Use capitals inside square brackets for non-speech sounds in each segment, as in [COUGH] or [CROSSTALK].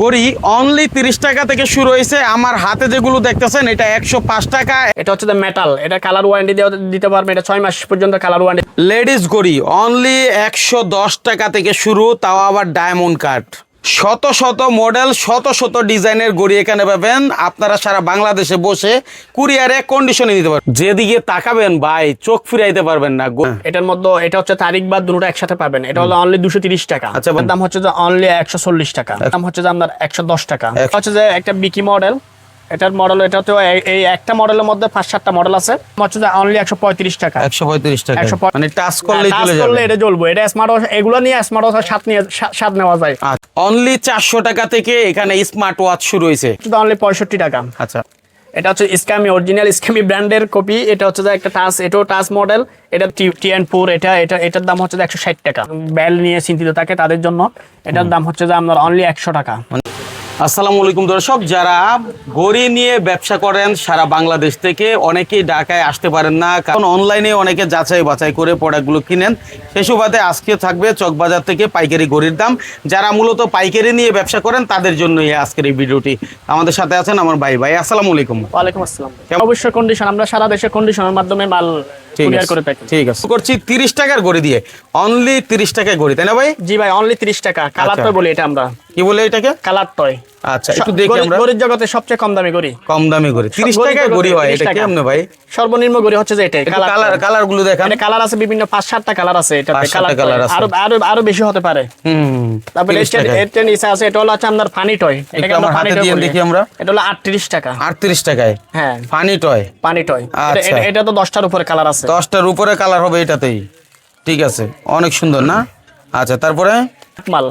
গড়ি অনলি তিরিশ টাকা থেকে শুরু হয়েছে। আমার হাতে যেগুলো দেখতেছেন এটা একশো পাঁচ টাকা। এটা হচ্ছে মেটাল এটা কালার ওয়ারেন্টি দিতে পারবে এটা ছয় মাস পর্যন্ত কালার ওয়ারেন্টি লেডিস গড়ি অনলি একশো দশ টাকা থেকে শুরু তাও আবার ডায়মন্ড কাট শত শত মডেল শত শত ডিজাইনের গড়ি এখানে পাবেন। আপনারা সারা বাংলাদেশে বসে কুরিয়ারে কন্ডিশনে নিতে পারবেন। যেদিকে তাকাবেন ভাই চোখ ফিরাইতে পারবেন না। এটার মধ্যে এটা হচ্ছে তারিখ বাদ দুটো একসাথে পাবেন। এটা হলো অনলি দুশো তিরিশ টাকা। আচ্ছা, দাম হচ্ছে যে অনলি একশো চল্লিশ টাকা। দাম হচ্ছে যে আপনার একশো দশ টাকা। হচ্ছে যে একটা বিকি মডেল এটার মডেল এটা তো এই- একটা মডেলের মধ্যে পাঁচ সাতটা মডেল আছে। হচ্ছে যে অনলি একশো পঁয়ত্রিশ টাকা। একশো পঁয়ত্রিশ টাকা। মানে টাচ করলেই টাচ করলে এটা জ্বলবো। এটা স্মার্ট ওয়াচ এগুলো নিয়ে স্মার্ট ওয়াচ সাত নিয়ে সাত নেওয়া যায়। অনলি চারশো টাকা থেকে এখানে স্মার্ট ওয়াচ শুরু হয়েছে। অনলি পঁয়ষট্টি টাকা। আচ্ছা। এটা হচ্ছে স্ক্যামি অরিজিনাল স্ক্যামি ব্র্যান্ডের কপি এটা হচ্ছে যে একটা টাচ এটাও টাচ মডেল এটা টি এন ফোর এটা এটা এটার দাম হচ্ছে একশো ষাট টাকা। বেল নিয়ে চিন্তিত থাকে তাদের জন্য। এটার দাম হচ্ছে যে আপনার অনলি একশো টাকা। আসসালামু আলাইকুম দর্শক যারা গড়ি নিয়ে ব্যবসা করেন সারা বাংলাদেশ থেকে অনেকেই ঢাকায় আসতে পারেন না কারণ অনলাইনে অনেকে যাচাই বাছাই করে প্রোডাক্টগুলো কিনেন। সেই সুবাদে আজকে থাকবে চকবাজার থেকে পাইকারি গড়ির দাম। যারা মূলত পাইকারি নিয়ে ব্যবসা করেন তাদের জন্যই আজকের এই ভিডিওটি। আমাদের সাথে আছেন আমার ভাই। ভাই আসসালামু আলাইকুম। ওয়ালাইকুম আসসালাম। অবশ্যই কন্ডিশন আমরা সারা দেশে কন্ডিশনের মাধ্যমে মাল ঠিক আছে ঠিক আছে। করছি তিরিশ টাকার গড়ি দিয়ে। অনলি তিরিশ টাকায় গড়ি তাই না ভাই? জি ভাই অনলি তিরিশ টাকা। কালার আচ্ছা। টয় বলি এটা আমরা। কি বলে এটাকে? Colour toy. আচ্ছা একটু দেখি আমরা। গরিব জগতে সবচেয়ে কম দামি করি কম দামি গড়ি তিরিশ গরিব টাকায় জগতে গড়ি হয় এটা টাকা। কেমনে ভাই? সর্বনিম্ন গড়ি হচ্ছে যে এটাই কালার কালারগুলো দেখান। এটা কালার আছে বিভিন্ন পাঁচ সাতটা কালার আছে এটাতে কালার আছে। আরও আরও আরও বেশি হতে পারে। হুম তারপরে 30 এটা টাকায়। এটা নিচে আছে এটা হলো হচ্ছে আপনার ফানি টয়। এটা আমার হাতে দিয়ে দেখি আমরা। এটা হলো আটত্রিশ টাকা। আটত্রিশ টাকায়? হ্যাঁ। Funny toy? পানি টয়। আচ্ছা। এটা- এটা তো দশটার উপরে কালার আছে। দশটার উপরে কালার হবে এটাতেই। ঠিক আছে। অনেক সুন্দর না? আচ্ছা তারপরে? মাল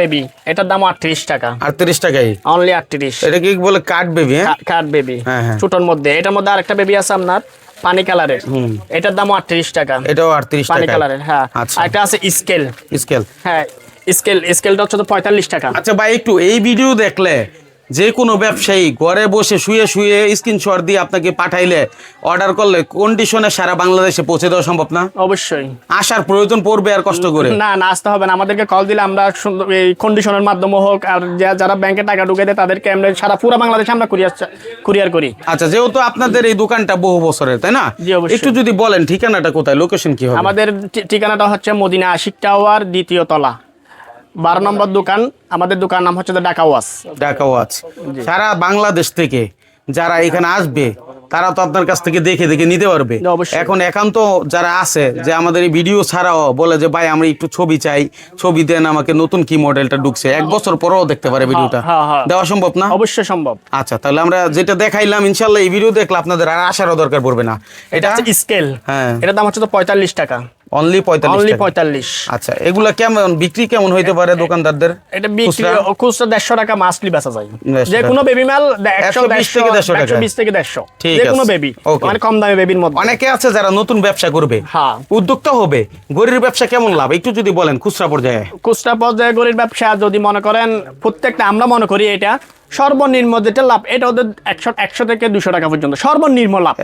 বেবি। এটার দাম আটত্রিশ টাকা। আটত্রিশ টাকায় অনলি আটত্রিশ। এটা কি বলে বেবি হ্যাঁ? বেবি। হ্যাঁ, হ্যাঁ। ছোটর মধ্যে। এটার মধ্যে আরেকটা বেবি আছে আপনার পানি কালারের। এটার দাম টাকা। এটাও পানি কালারের হ্যাঁ। আচ্ছা। আছে স্কেল। স্কেল। হ্যাঁ স্কেল স্কেলটা হচ্ছে তো পঁয়তাল্লিশ টাকা। আচ্ছা ভাই একটু এই ভিডিও দেখলে যে কোনো ব্যবসায়ী ঘরে বসে শুয়ে শুয়ে স্ক্রিনশট দিয়ে আপনাকে পাঠাইলে অর্ডার করলে কন্ডিশনে সারা বাংলাদেশে পৌঁছে দেওয়া সম্ভব না? অবশ্যই। আসার প্রয়োজন পড়বে আর কষ্ট করে। না না আসতে হবে না। আমাদেরকে কল দিলে আমরা সুন্দর এই কন্ডিশনের মাধ্যমে হোক আর যা- যারা ব্যাংকে টাকা ঢুকে দেয় তাদেরকে আমরা সারা পুরো বাংলাদেশে আমরা কুরিয়ার কুরিয়ার করি। আচ্ছা যেহেতু আপনাদের এই দোকানটা বহু বছরের তাই না? জি, অবশ্যই। একটু যদি বলেন ঠিকানাটা কোথায় লোকেশন কি হবে? আমাদের ঠি- ঠিকানাটা হচ্ছে মদিনা আশিক টাওয়ার দ্বিতীয় তলা। বারো নম্বর দোকান আমাদের দোকান নাম হচ্ছে ঢাকা ওয়াস ঢাকা সারা বাংলাদেশ থেকে যারা এখানে আসবে তারা তো আপনার কাছ থেকে দেখে দেখে নিতে পারবে। এখন একান্ত যারা আছে যে আমাদের এই ভিডিও ছাড়াও বলে যে ভাই আমরা একটু ছবি চাই ছবি দেন আমাকে নতুন কি মডেলটা ঢুকছে। এক বছর পরেও দেখতে পারে ভিডিওটা। হ্যাঁ, হ্যাঁ। দেওয়া সম্ভব না? অবশ্যই সম্ভব। আচ্ছা তাহলে আমরা যেটা দেখাইলাম ইনশাল্লাহ এই ভিডিও দেখলে আপনাদের আর আসারও দরকার পড়বে না। এটা এটা? স্কেল হ্যাঁ। এটার দাম হচ্ছে তো পঁয়তাল্লিশ টাকা। অনলি পঁয়তাল্লিশ অনলি পঁয়তাল্লিশ আচ্ছা এগুলা কেমন বিক্রি কেমন হইতে পারে দোকানদারদের? এটা বিক্রি খুচরা? দেড়শো টাকা মাসলি বেচা যায়। যে কোনো বেবি মাল 120 থেকে 150 টাকা। বিশ থেকে দেড়শো। ঠিক যে কোনো বেবি মানে কম দামি বেবির মধ্যে। অনেকে আছে যারা নতুন ব্যবসা করবে। হ্যাঁ। উদ্যোক্তা হবে। গরির ব্যবসা কেমন লাভ? একটু যদি বলেন খুচরা পর্যায়ে। খুচরা পর্যায়ে গরিব ব্যবসা যদি মনে করেন প্রত্যেকটা আমরা মনে করি এটা সর্বনিম্ন যেটা লাভ এটা ওদের একশো একশো থেকে দুশো টাকা পর্যন্ত। সর্বনিম্ন লাভ।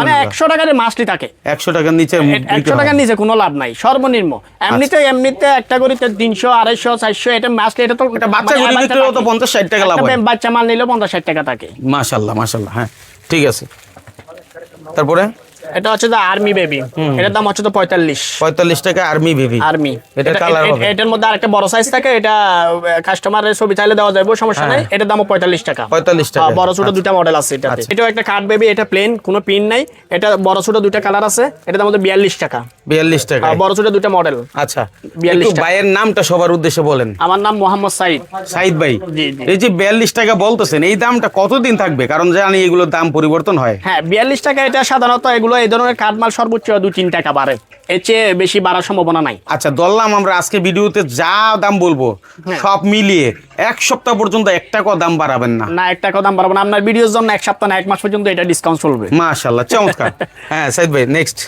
মানে একশো টাকার মাসলি থাকে। একশো টাকার নিচে একশো টাকার নিচে কোনো লাভ নাই সর্বনিম্ন। এমনিতে এমনিতে একটা গরিতে তিনশো আড়াইশো চারশো এটা মাসলে এটা তো বাচ্চা পঞ্চাশ ষাট বাচ্চা বিক্রি হতো থাকে। 50 60 টাকা লাভ বাচ্চা মাল নিলেও পঞ্চাশ ষাট টাকা থাকে। মাশাল্লাহ মাশাল্লাহ হ্যাঁ ঠিক আছে। তারপরে? এটা হচ্ছে যে আর্মি বেবি এটার দাম হচ্ছে তো পঁয়তাল্লিশ। পঁয়তাল্লিশ টাকা আর্মি বেবি আর্মি এটা কালার হবে। এটার মধ্যে আরেকটা বড় সাইজ থাকে এটা কাস্টমারের ছবি চাইলে দেওয়া যাবে সমস্যা নাই। এটার দামও পঁয়তাল্লিশ টাকা। 45 টাকা। হ্যাঁ, বড় ছোট মডেল আছে এটাতে। আচ্ছা। এটাও একটা কাঠ বেবি এটা প্লেন কোনো পিন নাই। এটা বড় ছোট কালার আছে এটার দাম হচ্ছে বিয়াল্লিশ টাকা। বিয়াল্লিশ টাকা। বড় ছোট দুইটা মডেল আচ্ছা। 42 একটু টাকা। ভাইয়ের নামটা সবার উদ্দেশ্যে বলেন। আমার নাম মোহাম্মদ সাইদ। সাইদ ভাই। এই যে বিয়াল্লিশ টাকা বলতেছেন এই দামটা কতদিন থাকবে? কারণ জানি এগুলোর দাম পরিবর্তন হয়। হ্যাঁ বিয়াল্লিশ টাকা এটা সাধারণত এগুলো এই ধরনের কাঠমাল সর্বোচ্চ দু তিন টাকা বাড়ে। এর চেয়ে বেশি বাড়ার সম্ভাবনা নাই। আচ্ছা ধরলাম আমরা আজকে ভিডিওতে যা দাম বলব হ্যাঁ। সব মিলিয়ে এক সপ্তাহ পর্যন্ত এক টাকাও দাম বাড়াবেন না। না এক টাকাও দাম বাড়াবেন না। আপনার ভিডিওর জন্য এক সপ্তাহ না এক মাস পর্যন্ত এটা ডিসকাউন্ট চলবে। মাশাআল্লাহ চমৎকার। [LAUGHS] হ্যাঁ সাইদ ভাই নেক্সট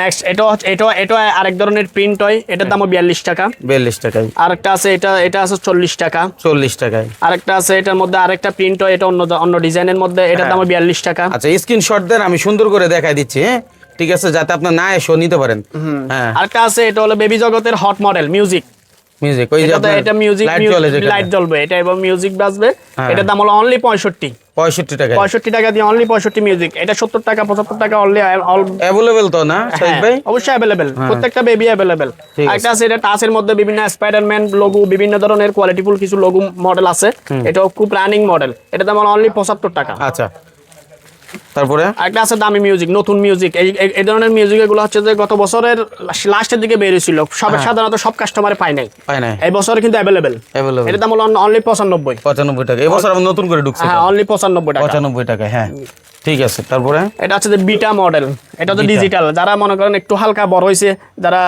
নেক্সট এটা এটা এটা আরেক ধরনের প্রিন্ট হয় এটার দামও বিয়াল্লিশ টাকা। বিয়াল্লিশ টাকায়। আরেকটা আছে এটা এটা আছে চল্লিশ টাকা। চল্লিশ টাকায়। আরেকটা আছে এটার মধ্যে আরেকটা প্রিন্ট হয় এটা অন্য অন্য ডিজাইনের মধ্যে এটার হ্যাঁ। দামও বিয়াল্লিশ টাকা। আচ্ছা স্ক্রিনশট দেন আমি সুন্দর করে দেখাই দিচ্ছি হ্যাঁ? ঠিক আছে যাতে আপনার না এসেও নিতে পারেন। হ্যাঁ। আরেকটা আছে এটা হলো বেবি জগতের হট মডেল মিউজিক মিউজিক ওই যে এটা মিউজিক। লাইট জ্বলবে এটা এবং মিউজিক বাজবে। হ্যাঁ। এটার দাম হলো অনলি পঁয়ষট্টি। পঁয়ষট্টি টাকা পঁয়ষট্টি টাকা দিয়ে অনলি পঁয়ষট্টি মিউজিক এটা সত্তর টাকা পঁচাত্তর টাকা অনলি অ্যাভেলেবেল তো না ভাই? অবশ্যই অ্যাভেলেবেল প্রত্যেকটা বেবি অ্যাভেলেবেল একটা আছে এটা টাচের মধ্যে বিভিন্ন স্পাইডারম্যান লোগো বিভিন্ন ধরনের কোয়ালিটিফুল কিছু লোগো মডেল আছে। এটাও খুব রানিং মডেল এটা দাম অনলি পঁচাত্তর টাকা। আচ্ছা। তারপরে? একটা আছে দামি মিউজিক নতুন মিউজিক এই এই- এই ধরনের মিউজিক এগুলো হচ্ছে যে গত বছরের লাস্টের দিকে বেরিয়েছিল। সব হ্যাঁ। সাধারণত সব কাস্টমারে পায় নাই। পাই নাই। এই বছর কিন্তু অ্যাভেলেবেল অ্যাভেলেবেল এটার দাম হলো অনলি পঁচানব্বই। পঁচানব্বই টাকা। এবছর আবার নতুন করে ঢুকছে হ্যাঁ অনলি পঁচানব্বই টাকা। পঁচানব্বই টাকা হ্যাঁ। ঠিক আছে তারপরে? এটা হচ্ছে যে বিটা মডেল এটা তো ডিজিটাল যারা মনে করেন একটু হালকা বড় হয়েছে যারা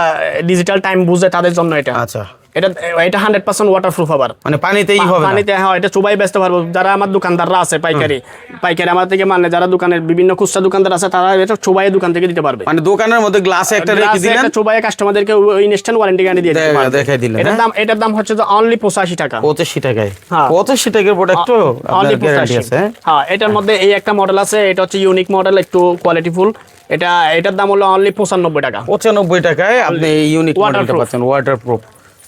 ডিজিটাল টাইম বুঝে তাদের জন্য এটা। আচ্ছা। এটা এটা হান্ড্রেড পার্সেন্ট ওয়াটার প্রুফ আবার মানে পানিতেই হবে পানিতে হ্যাঁ এটা চুবাই বেচতে পারব যারা আমার দোকানদাররা আছে পাইকারি পাইকারি আমার থেকে মানে যারা দোকানের বিভিন্ন খুচরা দোকানদার আছে তারা এটা চুবাই দোকান থেকে দিতে পারবে। মানে দোকানের মধ্যে গ্লাসে একটা রেখে দিলেন? চুবাই কাস্টমারদেরকে ইনস্ট্যান্ট ওয়ারেন্টি গ্যারান্টি দিয়ে দিতে দেখাই দিলেন, এটার হ্যাঁ? দাম এটার দাম হচ্ছে যে অনলি পঁচাশি টাকা। পঁচাশি টাকায়? হ্যাঁ। পঁচাশি টাকার প্রোডাক্ট তো? অনলি আপনার গ্যারান্টি আছে হ্যাঁ? হ্যাঁ এটার মধ্যে এই একটা মডেল আছে এটা হচ্ছে ইউনিক মডেল একটু কোয়ালিটিফুল এটা এটার দাম হলো অনলি পঁচানব্বই টাকা। পঁচানব্বই টাকায় আপনি ইউনিক মডেলটা পাচ্ছেন ওয়াটার প্রুফ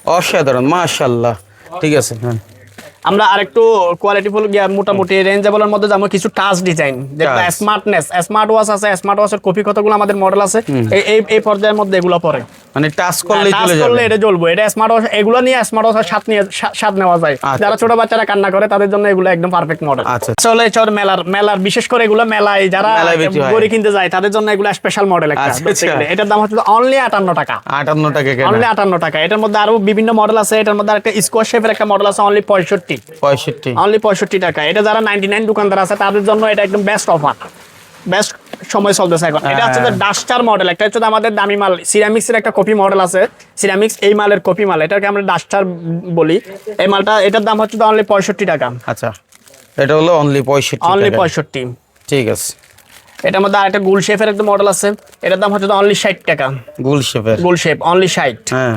অসাধারণ মাশাল্লাহ ঠিক আছে হ্যাঁ। আমরা আরেকটু কোয়ালিটি কোয়ালিটিফুল মোটামুটি রেঞ্জেবলের মধ্যে যাব কিছু টাচ ডিজাইন যেটা স্মার্টনেস স্মার্ট ওয়াচ আছে স্মার্ট ওয়াচের কপি কতগুলো আমাদের মডেল আছে এই এই পর্যায়ের মধ্যে এগুলো পড়ে মানে টাচ করলেই টাচ চলে করলে যাবে এটা জ্বলবো। এটা স্মার্ট ওয়াচ এগুলো নিয়ে স্মার্ট ওয়াচ স্বাদ নিয়ে স্বাদ নেওয়া যায়। আচ্ছা। যারা ছোট বাচ্চারা কান্না করে তাদের জন্য এগুলো একদম পারফেক্ট মডেল আচ্ছা। চল মেলার মেলার বিশেষ করে এগুলো মেলায় যারা গড়ি কিনতে যায় তাদের জন্য এগুলো স্পেশাল মডেল একটা। আচ্ছা, আচ্ছা। এটার দাম হচ্ছে অনলি আটান্ন টাকা। আটান্ন টাকা অনলি আটান্ন টাকা। এটার মধ্যে আরও বিভিন্ন মডেল আছে। এটার মধ্যে একটা স্কোয়ার শেপের একটা মডেল আছে অনলি পঁয়ষট্টি। পঁয়ষট্টি। অনলি পঁয়ষট্টি টাকা। এটা যারা নাইনটি নাইন দোকানদার আছে তাদের জন্য এটা একদম বেস্ট অফার বেস্ট সময় চলতেছে এখন। এটা হচ্ছে হ্যাঁ। ডাস্টার মডেল একটা হচ্ছে আমাদের দামি মাল। সিরামিক্স এর একটা কপি মডেল আছে। সিরামিক্স এই মালের কপি মাল। এটাকে আমরা ডাস্টার বলি। এই মালটা এটার দাম হচ্ছে অনলি পঁয়ষট্টি টাকা। আচ্ছা। এটা হলো অনলি পঁয়ষট্টি অনলি পঁয়ষট্টি। ঠিক আছে। এটার মধ্যে আরেকটা গুল শেপের একটা মডেল আছে। এটার দাম হচ্ছে অনলি ষাট টাকা। গুল শেপের গুল শেপ অনলি ষাট। হ্যাঁ।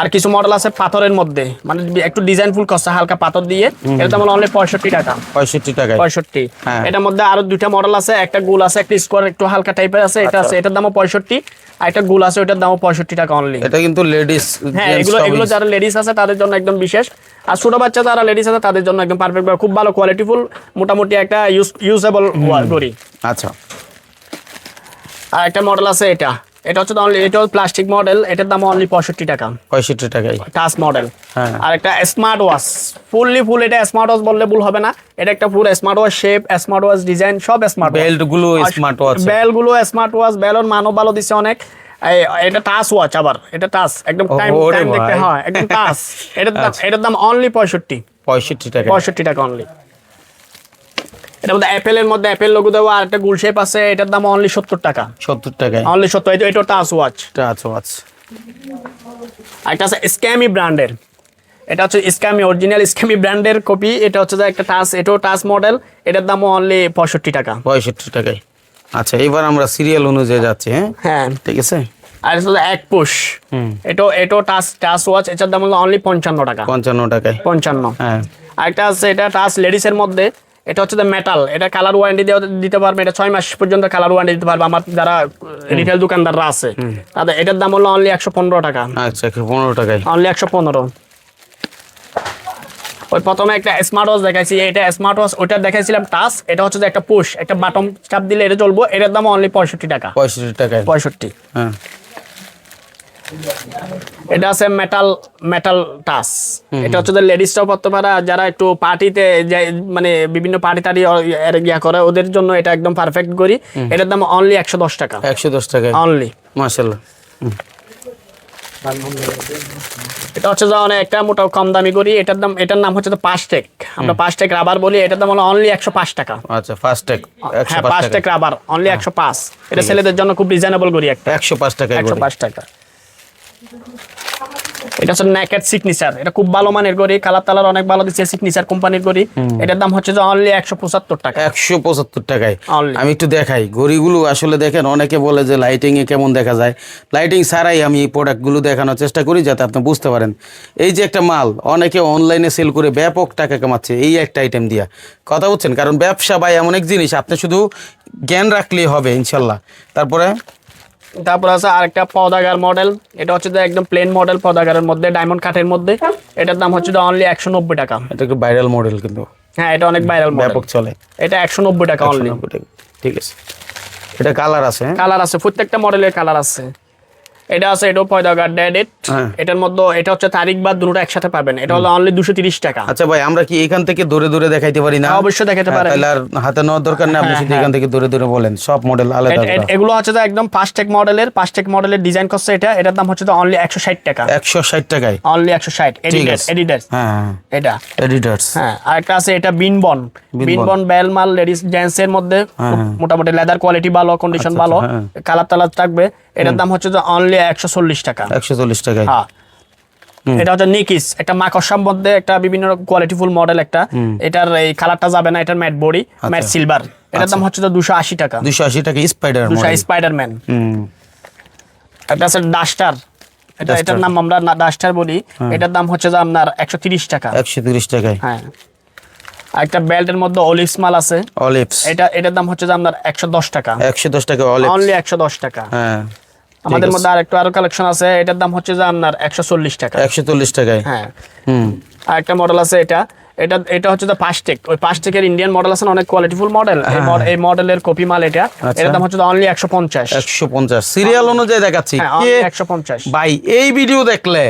আর কিছু মডেল আছে পাথরের মধ্যে। মানে একটু ডিজাইন ফুল করছে হালকা পাথর দিয়ে। এটার দাম অনলি পঁয়ষট্টি টাকা। পঁয়ষট্টি টাকা পঁয়ষট্টি। হ্যাঁ। এটার মধ্যে আরও দুইটা মডেল আছে একটা গোল আছে একটা স্কোয়ার একটু হালকা টাইপের আছে এটা আছে এটার দামও পঁয়ষট্টি আর একটা গোল আছে ওটার দামও পঁয়ষট্টি টাকা অনলি এটা কিন্তু লেডিস হ্যাঁ এগুলো এগুলো যারা লেডিস আছে তাদের জন্য একদম বিশেষ। আর ছোট বাচ্চা যারা লেডিস আছে তাদের জন্য একদম পারফেক্ট খুব ভালো কোয়ালিটিফুল মোটামুটি একটা ইউজ ইউজেবল করি আচ্ছা। আর একটা মডেল আছে এটা। এটা হচ্ছে অনলি এটা প্লাস্টিক মডেল এটার দাম অনলি পঁয়ষট্টি টাকা। পঁয়ষট্টি টাকায় টাচ মডেল হ্যাঁ। আর একটা স্মার্ট ওয়াচ ফুললি ফুল এটা স্মার্ট ওয়াচ বললে ভুল হবে না। এটা একটা পুরো smart watch shape smart watch design সব স্মার্ট বেল্টগুলো স্মার্ট ওয়াচ বেলগুলো স্মার্ট ওয়াচ বেলর মানও ভালো দিছে অনেক। এটা টাচ ওয়াচ আবার। এটা টাচ একদম টাইম টাইম দেখতে হয়। একদম টাচ এটার দাম আচ্ছা। এটার দাম অনলি পঁয়ষট্টি। পঁয়ষট্টি টাকা। পঁয়ষট্টি টাকা অনলি এটার মধ্যে অ্যাপেলের মধ্যে অ্যাপেল লোগো দেওয়া আর একটা গুল শেপ আছে এটার দাম অনলি সত্তর টাকা। সত্তর টাকায়। অনলি সত্তর এটা এটা টাচ ওয়াচ আচ্ছা আচ্ছা একটা আছে স্ক্যামি ব্র্যান্ডের এটা হচ্ছে স্ক্যামি অরিজিনাল স্ক্যামি ব্র্যান্ডের কপি এটা হচ্ছে যে একটা টাচ এটাও টাচ মডেল এটার দামও অনলি পঁয়ষট্টি টাকা। পঁয়ষট্টি টাকায়। আচ্ছা এবার আমরা সিরিয়াল অনুযায়ী যাচ্ছি হ্যাঁ? হ্যাঁ। ঠিক আছে? আর এটা এক পুশ এটাও এটাও টাচ টাচ ওয়াচ এটার দাম হলো অনলি পঞ্চান্ন টাকা। পঞ্চান্ন টাকায়। পঞ্চান্ন। হ্যাঁ। আরেকটা আছে এটা টাচ লেডিসের মধ্যে। এটা হচ্ছে মেটাল এটা কালার ওয়ারেন্টি দিতে পারবে এটা ছয় মাস পর্যন্ত কালার ওয়ারেন্টি দিতে পারবে আমার যারা রিটেল দোকানদাররা আছে। তাদের এটার দাম হলো অনলি একশো পনেরো টাকা। আচ্ছা একশো পনেরো টাকায়। অনলি একশো পনেরো। ওই প্রথমে একটা স্মার্ট ওয়াচ দেখাইছি এটা স্মার্ট ওয়াচ ওটা দেখাইছিলাম টাচ এটা হচ্ছে একটা পুশ একটা বাটন চাপ দিলে এটা চলবো এটার দাম অনলি পঁয়ষট্টি টাকা। পঁয়ষট্টি টাকায়। পঁয়ষট্টি। হ্যাঁ। এটা আছে মেটাল মেটাল টাচ এটা হচ্ছে লেডিসরাও পড়তে পারে যারা একটু পার্টিতে মানে বিভিন্ন পার্টি টাটি ইয়া করে ওদের জন্য এটা একদম পারফেক্ট করি এটার দাম অনলি একশো দশ টাকা। একশো দশ টাকায় অনলি মাসাল্লাহ এটা হচ্ছে অনেক একটা মোটা কম দামি করি এটার দাম এটার নাম হচ্ছে পাঁচটেক আমরা পাঁচটেক রাবার বলি এটার দাম হলো অনলি একশো পাঁচ টাকা। আচ্ছা ফার্স্ট ট্যাগ হ্যাঁ পাঁচ রাবার অনলি একশো পাঁচ। এটা ছেলেদের জন্য খুব রিজনেবল করি একটা। একশো পাঁচ টাকায় একশো পাঁচ টাকা। এটা হচ্ছে নেকেট সিগনেচার এটা খুব ভালো মানের করি কালার তালার অনেক ভালো দিচ্ছে সিগনেচার কোম্পানির করি এটার দাম হচ্ছে যে অনলি একশো পঁচাত্তর টাকা। একশো পঁচাত্তর টাকায়। আমি একটু দেখাই ঘড়িগুলো আসলে দেখেন অনেকে বলে যে লাইটিং এ কেমন দেখা যায়। লাইটিং ছাড়াই আমি এই প্রোডাক্টগুলো দেখানোর চেষ্টা করি যাতে আপনি বুঝতে পারেন। এই যে একটা মাল অনেকে অনলাইনে সেল করে ব্যাপক টাকা কামাচ্ছে এই একটা আইটেম দিয়া। কথা বলছেন কারণ ব্যবসা বা এমন এক জিনিস আপনি শুধু জ্ঞান রাখলেই হবে ইনশাল্লাহ। তারপরে তারপর আছে আরেকটা পদাগার মডেল এটা হচ্ছে যে একদম প্লেন মডেল পদাগারের মধ্যে ডায়মন্ড কাঠের মধ্যে। এটার দাম হচ্ছে অনলি একশো নব্বই টাকা। এটা একটু ভাইরাল মডেল কিন্তু? হ্যাঁ এটা অনেক ভাইরাল ব্যাপক চলে। এটা একশো নব্বই টাকা অনলি 190 ঠিক আছে। এটা কালার আছে হ্যাঁ? কালার আছে প্রত্যেকটা মডেলের কালার আছে। এটা আছে এটাও পয়দাগার ডেড হ্যাঁ। এটার মধ্যে এটা হচ্ছে তারিখ বা দুটো একসাথে পাবেন। এটা হলো অনলি দুশো তিরিশ টাকা। আচ্ছা ভাই আমরা কি এখান থেকে দূরে দূরে দেখাইতে পারি না? হ্যাঁ, অবশ্যই দেখাতে হ্যাঁ, পারেন। তাহলে আর হাতে নেওয়ার দরকার নেই আপনি শুধু এখান থেকে দূরে দূরে বলেন সব মডেল আলাদা এগুলো হচ্ছে একদম ফাস্টেক মডেলের ফাস্টেক মডেলের ডিজাইন করছে এটা। এটার দাম হচ্ছে অনলি একশো ষাট টাকা। একশো ষাট টাকায়? অনলি একশো ষাট। এডিডাস আছে। হ্যাঁ এটা। এডিটার্স হ্যাঁ আরেকটা আছে এটা বিনবন বিনবন। বেলমাল লেডিস জেন্টস এর মধ্যে। মোটামুটি লেদার কোয়ালিটি ভালো কন্ডিশন আচ্ছা, ভালো হ্যাঁ। কালার টালার থাকবে। এটার দাম হচ্ছে যে অনলি একশো চল্লিশ টাকা। একশো চল্লিশ টাকায়। হ্যাঁ। এটা হচ্ছে নিকিস একটা মাকসার মধ্যে একটা বিভিন্ন কোয়ালিটিফুল মডেল একটা। এটার এই কালারটা যাবে না এটার ম্যাট বডি ম্যাট সিলভার এটার দাম হচ্ছে দুশো আশি টাকা। দুশো আশি টাকা স্পাইডার দুশো স্পাইডারম্যান একটা আছে ডাস্টার এটা এটার নাম আমরা ডাস্টার বলি। এটার দাম হচ্ছে যে আপনার একশো তিরিশ টাকা। একশো তিরিশ টাকায়। হ্যাঁ। আর একটা বেল্টের মধ্যে অলিভস মাল আছে। অলিভস এটা এটার দাম হচ্ছে যে আপনার একশো দশ টাকা। একশো দশ টাকা অনলি একশো দশ টাকা। হ্যাঁ। আমাদের মধ্যে আর একটু আরও কালেকশন আছে এটার দাম হচ্ছে যে আপনার একশো চল্লিশ টাকা। একশো চল্লিশ টাকায়। হ্যাঁ। হুম। আর একটা মডেল আছে এটা। এটা এটা হচ্ছে যে পাস্টেক ওই পাস্টেকের ইন্ডিয়ান মডেল আছে অনেক কোয়ালিটিফুল মডেল এই মডেলের কপি মাল এটা। আচ্ছা। এটার দাম হচ্ছে অনলি একশো পঞ্চাশ। একশো পঞ্চাশ। সিরিয়াল অনুযায়ী দেখাচ্ছি। হ্যাঁ একশো পঞ্চাশ। ভাই এই ভিডিও দেখলে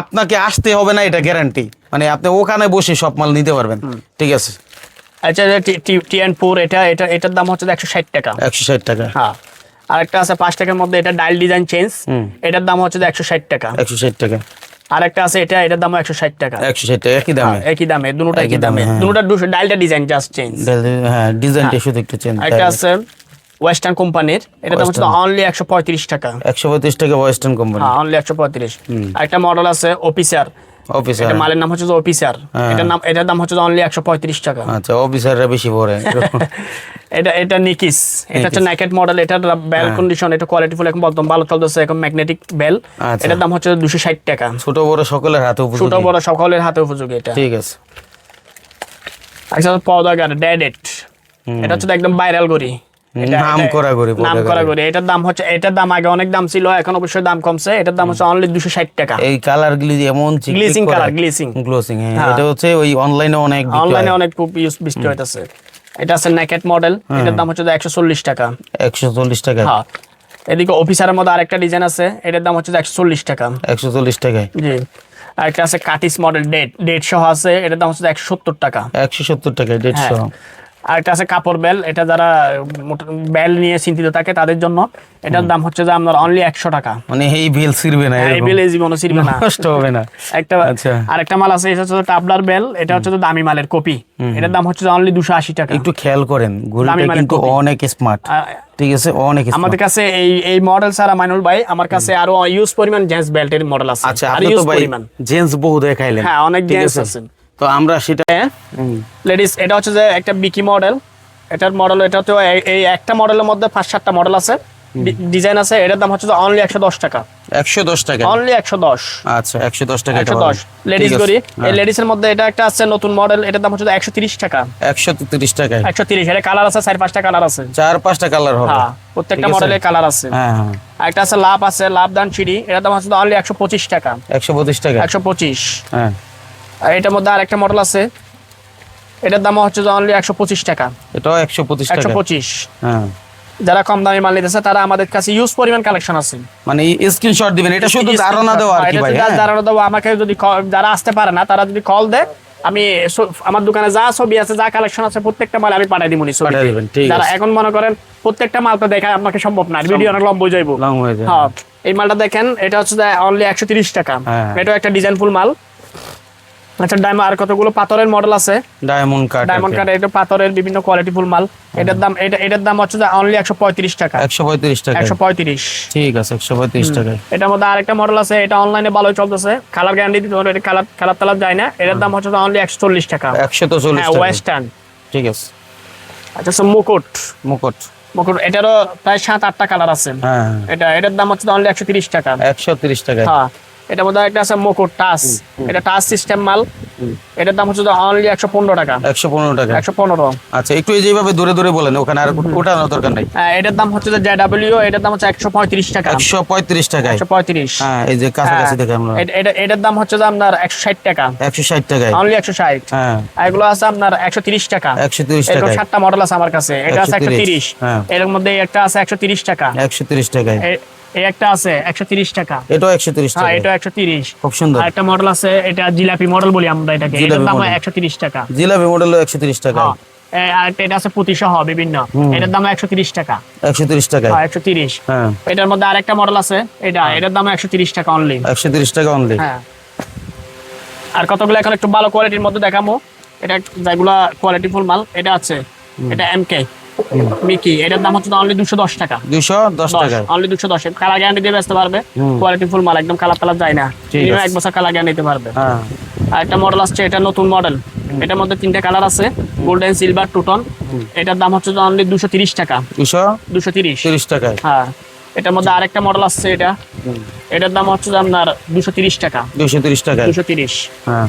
আপনাকে আসতে হবে না এটা গ্যারান্টি মানে আপনি ওখানে বসে সব মাল নিতে পারবেন। ঠিক আছে। আচ্ছা টি এন ফোর এটা এটা এটার দাম হচ্ছে একশো ষাট টাকা। একশো ষাট টাকা। হ্যাঁ। আরেকটা আছে পাঁচ টাকার মধ্যে এটা ডাইল ডিজাইন চেঞ্জ এটার দাম হচ্ছে একশো ষাট টাকা। একশো ষাট টাকা। আরেকটা আছে এটা এটার দাম একশো ষাট টাকা। একশো ষাট টাকা একই দামে। একই দামে দুটো একই একই দামে, হ্যাঁ। দুশো ডাইলটা ডিজাইন জাস্ট চেঞ্জ হ্যাঁ ডিজাইনটা শুধু একটু চেঞ্জ একটা আছে ওয়েস্টার্ন কোম্পানির এটা দাম হচ্ছে অনলি একশো পঁয়ত্রিশ টাকা। একশো পঁয়ত্রিশ টাকা ওয়েস্টার্ন কোম্পানি হ্যাঁ অনলি একশো পঁয়ত্রিশ। আরেকটা মডেল আছে অফিসার অফিসার এটা মালের নাম হচ্ছে অফিসার হ্যাঁ। এটার নাম এটার দাম হচ্ছে অনলি একশো পঁয়ত্রিশ টাকা। আচ্ছা অফিসাররা বেশি পড়ে। [LAUGHS] এটা এটা নিকিস এটা হচ্ছে ন্যাকেট মডেল এটার বেল কন্ডিশন এটা কোয়ালিটিফুল এখন একদম ভালো চলতেছে এখন ম্যাগনেটিক বেল আচ্ছা। এটার দাম হচ্ছে দুশো ষাট টাকা। ছোট বড় সকলের হাতে ছোট বড় সকলের হাতে উপযোগী এটা। ঠিক আছে। আচ্ছা পদাগার ড্যাডেট এটা হচ্ছে একদম ভাইরাল গড়ি। এটা- নাম করা গড়ি নাম করা গড়ি এটার দাম হচ্ছে এটার দাম আগে অনেক দাম ছিল এখন অবশ্যই দাম কমছে। এটার দাম হচ্ছে অনলি দুশো ষাট টাকা। এই কালার গুলি এমন Glazing colour, glazing। গ্লোসিং হ্যাঁ। হ্যাঁ। এটা হচ্ছে ওই অনলাইনে অনেক অনলাইনে অনেক খুব ইউজ বৃষ্টি হইতেছে। এটা আছে ন্যাকেট মডেল এটার দাম হচ্ছে একশো চল্লিশ টাকা। একশো চল্লিশ টাকা। হ্যাঁ। এদিকে অফিসারের মধ্যে আরেকটা ডিজাইন আছে। এটার দাম হচ্ছে একশো চল্লিশ টাকা। একশো চল্লিশ টাকায়। জি। আরেকটা আছে কাটিস মডেল ডেট ডেট সহ আছে। এটার দাম হচ্ছে একশো সত্তর টাকা। একশো সত্তর টাকায় হ্যাঁ। দেড়শো আরেকটা আছে কাপড় বেল এটা যারা বেল নিয়ে চিন্তিত থাকে তাদের জন্য এটার দাম হচ্ছে যে আপনার অনলি একশো টাকা। মানে এই বেল ছিড়বে না এই বেল এই জীবনে ছিড়বে না। নষ্ট হবে না। একটা আচ্ছা। আরেকটা মাল আছে এটা হচ্ছে টাবলার বেল এটা হচ্ছে দামি মালের কপি। এটার দাম হচ্ছে অনলি দুশো আশি টাকা। একটু খেয়াল করেন ঘড়িটা কিন্তু অনেক স্মার্ট ঠিক আছে? অনেক আমাদের কাছে এই এই মডেল ছাড়া মাইনুল ভাই আমার কাছে আরও ইউজ পরিমাণ জেন্স বেল্টের মডেল আছে। আচ্ছা আর ইউজ পরিমাণ। জেন্টস বহু দেখাইলেন। হ্যাঁ অনেক জেন্স জেন্টস আছে? আছে তো আমরা সেটা লেডিস এটা হচ্ছে যে একটা বিকি মডেল। এটার মডেল এটা হচ্ছে এই- একটা মডেলের মধ্যে পাঁচ সাতটা মডেল আছে। ডিজাইন আছে এটার দাম হচ্ছে অনলি একশো দশ টাকা। একশো দশ টাকা? অনলি একশো দশ। আচ্ছা একশো দশ টাকা একশো দশ। লেডিস করি এই লেডিসের মধ্যে এটা একটা আছে নতুন মডেল এটার দাম হচ্ছে একশো তিরিশ টাকা। একশো তিরিশ টাকায়। একশো তিরিশ এটা কালার আছে চার পাঁচটা কালার আছে। চার পাঁচটা কালার হবে। হ্যাঁ প্রত্যেকটা মডেলের কালার আছে। হ্যাঁ হ্যাঁ। একটা আছে লাভ আছে লাভ দান সিঁড়ি এটার দাম হচ্ছে অনলি একশো পঁচিশ টাকা। একশো পঁচিশ টাকা। একশো পঁচিশ। হ্যাঁ। আর এটার মধ্যে আর একটা মডেল আছে। এটার দাম হচ্ছে অনলি একশো পঁচিশ টাকা। এটাও একশো পঁচিশ একশো টাকা পঁচিশ। হ্যাঁ। যারা কম দামি মাল নিতেছে তারা আমাদের কাছে ইউজ পরিমাণ কালেকশন আছে। মানে স্ক্রিনশট দিবেন এটা শুধু ধারণা দেওয়া আর হ্যাঁ, কি ভাই হ্যাঁ? ধারণা দেবো আমাকে যদি যারা আসতে পারে না তারা যদি কল দেয় আমি আমার দোকানে যা ছবি আছে যা কালেকশন আছে প্রত্যেকটা মাল আমি পাঠিয়ে দিব পাঠিয়ে দিবেন, ঠিক যারা এখন মনে করেন প্রত্যেকটা মাল তো দেখা আপনাকে সম্ভব না। ভিডিও অনেক লম্বা যাইবো। হয়ে যায় হ্যাঁ এই মালটা দেখেন এটা হচ্ছে অনলি একশো তিরিশ টাকা। হ্যাঁ। এটাও একটা ডিজাইন ফুল মাল। আচ্ছা ডায়মন্ড আর কতগুলো পাথরের মডেল আছে? ডায়মন্ড কাট ডায়মন্ড কাট এটা পাথরের বিভিন্ন কোয়ালিটি ফুল মাল। এটার দাম এটা এটার দাম হচ্ছে যে অনলি একশো পঁয়ত্রিশ টাকা। একশো পঁয়ত্রিশ টাকা। একশো পঁয়ত্রিশ। ঠিক আছে একশো পঁয়ত্রিশ টাকায়। এটার মধ্যে আরেকটা মডেল আছে এটা অনলাইনে ভালোই চলতেছে। কালার গ্যারান্টি দিতে পারবে এটা কালার কালার টালার যায় না। এটার দাম হচ্ছে অনলি একশো চল্লিশ টাকা। একশো তো চল্লিশ হ্যাঁ টাকা। ওয়েস্টার্ন ঠিক আছে। আচ্ছা so মুকুট। মুকুট। মুকুট এটারও প্রায় সাত আটটা কালার আছে। হ্যাঁ। এটা এটার দাম হচ্ছে অনলি একশো তিরিশ টাকা। একশো তিরিশ টাকায়। হ্যাঁ। এটার মধ্যে একটা আছে মুকুট টাচ। এটা টাচ সিস্টেম মাল। এটার দাম হচ্ছে অনলি একশো পনেরো টাকা। একশো পনেরো টাকা। একশো পনেরো। আচ্ছা একটু যেভাবে দূরে দূরে বলেন ওখানে আর ওঠানোর দরকার নাই? এটার দাম হচ্ছে যে জেডাব্লিউ এটার দাম হচ্ছে একশো পঁয়ত্রিশ টাকা। একশো পঁয়ত্রিশ টাকায়? একশো পঁয়ত্রিশ। হ্যাঁ এই যে কাছাকাছি দেখে আমরা। এটার দাম হচ্ছে যে আপনার একশো ষাট টাকা। একশো ষাট টাকায়? অনলি একশো ষাট। হ্যাঁ। এগুলো আছে আপনার একশো তিরিশ টাকা। একশো তিরিশ টাকায়। সাতটা মডেল আছে আমার কাছে। এটা আছে একশো 130 তিরিশ। হ্যাঁ। এর মধ্যে একটা আছে একশো তিরিশ টাকা। একশো তিরিশ টাকায়। এ- এই একটা আছে একশো তিরিশ টাকা। এটাও একশো তিরিশ হ্যাঁ এটা একশো তিরিশ। খুব সুন্দর। একটা মডেল আছে এটা জিলাপি মডেল বলি আমরা এটাকে। এটার জিলাপি। টাকা। মডেল টাকা। এটা আছে পুঁতি বিভিন্ন। এটার দাম একশো তিরিশ টাকা। একশো তিরিশ টাকায়। একশো তিরিশ। এটার মধ্যে আরেকটা মডেল আছে এটা এটার দাম একশো তিরিশ টাকা অনলি একশো তিরিশ টাকা অনলি আর কতগুলো এখন একটু ভালো কোয়ালিটির মধ্যে দেখাবো। এটা যেগুলা কোয়ালিটি ফুল মাল এটা আছে। এটা এমকে মিকি এটার দাম হচ্ছে অনলি দুশো দশ টাকা। দুশো অনলি দুশো দশ কালার গ্যারান্টি দিয়ে বেচতে পারবে। কোয়ালিটি ফুল মাল একদম কালার যায় না। এক বছর কালার গ্যারান্টি দিতে পারবে। হ্যাঁ। আর একটা মডেল আসছে এটা নতুন মডেল এটার মধ্যে তিনটা কালার আছে গোল্ডেন সিলভার টুটন এটার দাম হচ্ছে অনলি দুশো তিরিশ টাকা। দুশো? দুশো তিরিশ। তিরিশ টাকায়। হ্যাঁ। এটার মধ্যে আরেকটা মডেল আসছে এটা। এটার দাম হচ্ছে আপনার দুশো তিরিশ টাকা। দুশো তিরিশ টাকায়। দুশো তিরিশ। হ্যাঁ।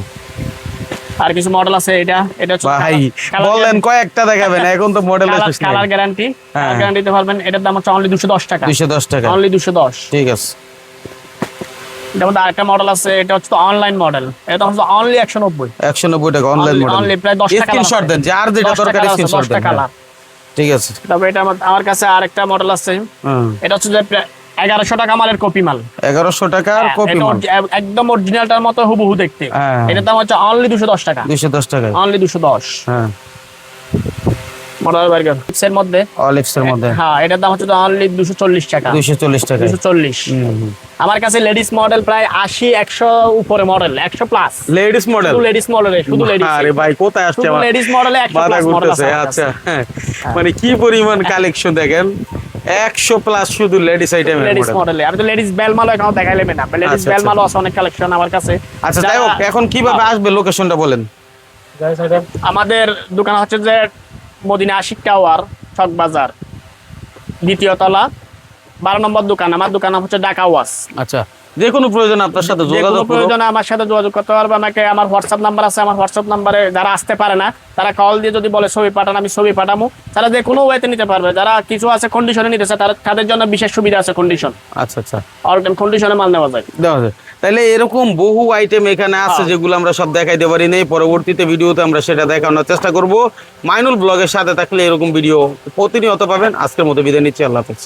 আর কিছু মডেল আছে এটা এটা ভাই বললেন কয়েকটা দেখাবেন [LAUGHS] এখন তো মডেল আছে কালার গ্যারান্টি। গ্যারান্টি দিতে পারবেন এটার দাম হচ্ছে অনলি দুশো দশ টাকা। দুশো দশ টাকা অনলি দুশো দশ। ঠিক আছে। এটার মধ্যে আরেকটা মডেল আছে এটা হচ্ছে অনলাইন মডেল এটা হচ্ছে অনলি একশো নব্বই। একশো নব্বই টাকা অনলাইন মডেল only প্রায় দশটা colour স্ক্রিনশট। দেন যার যেটা দরকার স্ক্রিনশট দেন হ্যাঁ। ঠিক আছে। তবে এটা আমার- কাছে আরেকটা মডেল আছে। এটা হচ্ছে যে এগারোশো টাকা মালের কপি মাল। এগারোশো টাকার হ্যাঁ, কপি এটা মাল। একদম অরিজিনালটার মতো হুবহু দেখতে। হ্যাঁ। এটার দাম হচ্ছে অনলি দুশো দশ টাকা। দুশো দশ টাকায়। অনলি দুশো দশ। হ্যাঁ। Model burger. মধ্যে? মধ্যে। হ্যাঁ এটার দাম হচ্ছে অনলি দুশো চল্লিশ টাকা। দুশো চল্লিশ টাকায়। দুশো চল্লিশ। আমার কাছে লেডিস মডেল প্রায় আশি একশো উপরে মডেল একশো প্লাস লেডিস মডেল শুধু লেডিস মডেলে শুধু লেডিস আরে ভাই কোথায় আসছে আমার? লেডিস মডেলে একশো মাথা প্লাস মডেল আছে আচ্ছা। [LAUGHS] মানে কি পরিমাণ কালেকশন দেখেন? একশো প্লাস শুধু লেডিস আইটেম লেডিস মডেল আমি তো লেডিস বেল মালও এখনও দেখাইলে না লেডিস আচ্ছা, বেল আচ্ছা। আছে অনেক কালেকশন আমার কাছে। আচ্ছা যাই হোক এখন কীভাবে আসবে লোকেশনটা বলেন। আমাদের দোকান হচ্ছে যে মদিনা আশিক টাওয়ার চক বাজার। দ্বিতীয় তলা বারো নম্বর দোকান। আমার দোকান নাম হচ্ছে ঢাকা ওয়াস আচ্ছা যে কোনো প্রয়োজন আপনার সাথে যোগাযোগ প্রয়োজনে আমার সাথে যোগাযোগ করতে পারবে। আমাকে আমার হোয়াটসঅ্যাপ নাম্বার আছে। আমার হোয়াটসঅ্যাপ নাম্বারে যারা আসতে পারে না তারা কল দিয়ে যদি বলে ছবি পাঠান আমি ছবি পাঠাবো তারা যে কোনো ওয়েতে নিতে পারবে। যারা কিছু আছে কন্ডিশনে নিতেছে তারা তাদের জন্য বিশেষ সুবিধা আছে কন্ডিশন আচ্ছা আচ্ছা। অল টাইম কন্ডিশনে মাল নেওয়া যায়। দেওয়া যায়। তাহলে এরকম বহু আইটেম এখানে আছে হ্যাঁ। যেগুলো আমরা সব দেখাইতে পারি নাই। পরবর্তীতে ভিডিওতে আমরা সেটা দেখানোর চেষ্টা করব। মাইনুল ব্লগের সাথে থাকলে এরকম ভিডিও প্রতিনিয়ত পাবেন। আজকের মতো বিদায় নিচ্ছি। আল্লাহ হাফেজ।